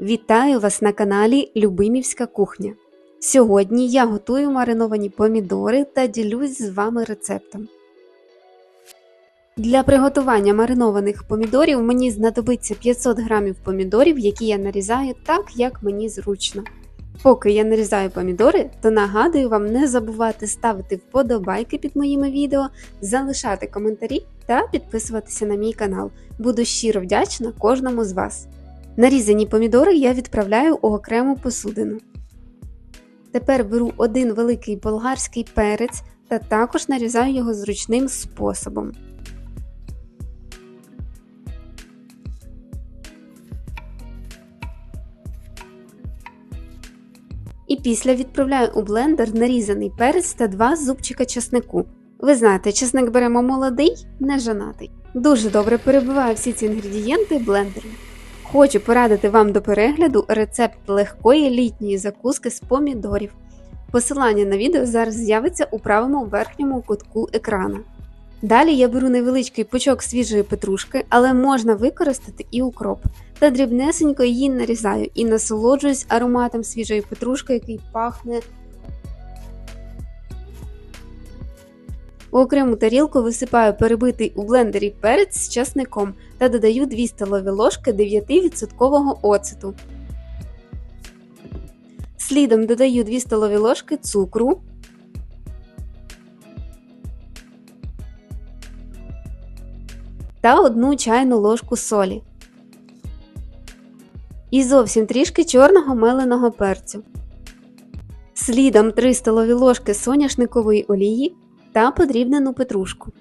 Вітаю вас на каналі Любимівська кухня. Сьогодні я готую мариновані помідори та ділюсь з вами рецептом. Для приготування маринованих помідорів мені знадобиться 500 г помідорів, які я нарізаю так, як мені зручно. Поки я нарізаю помідори, то нагадую вам не забувати ставити вподобайки під моїми відео, залишати коментарі та підписуватися на мій канал. Буду щиро вдячна кожному з вас. Нарізані помідори я відправляю у окрему посудину. Тепер беру один великий болгарський перець та також нарізаю його зручним способом. І після відправляю у блендер нарізаний перець та два зубчика чеснику. Ви знаєте, чесник беремо молодий, не жанатий. Дуже добре перебиваю всі ці інгредієнти блендером. Хочу порадити вам до перегляду рецепт легкої літньої закуски з помідорів. Посилання на відео зараз з'явиться у правому верхньому кутку екрана. Далі я беру невеличкий пучок свіжої петрушки, але можна використати і укроп. Та дрібнесенько її нарізаю і насолоджуюсь ароматом свіжої петрушки, який пахне. У окрему тарілку висипаю перебитий у блендері перець з часником та додаю 2 столові ложки 9% оцету. Слідом додаю 2 столові ложки цукру. Та 1 чайну ложку солі. І зовсім трішки чорного меленого перцю. Слідом 3 столові ложки соняшникової олії та подрібнену петрушку.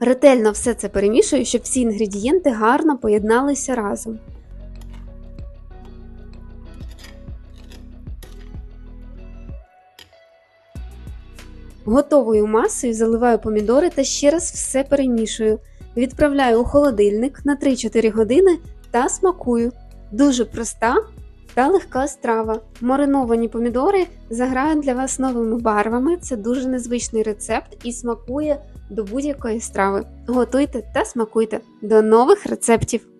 Ретельно все це перемішую, щоб всі інгредієнти гарно поєдналися разом. Готовою масою заливаю помідори та ще раз все перемішую. Відправляю у холодильник на 3-4 години та смакую. Дуже проста та легка страва. Мариновані помідори заграють для вас новими барвами. Це дуже незвичний рецепт і смакує до будь-якої страви. Готуйте та смакуйте. До нових рецептів!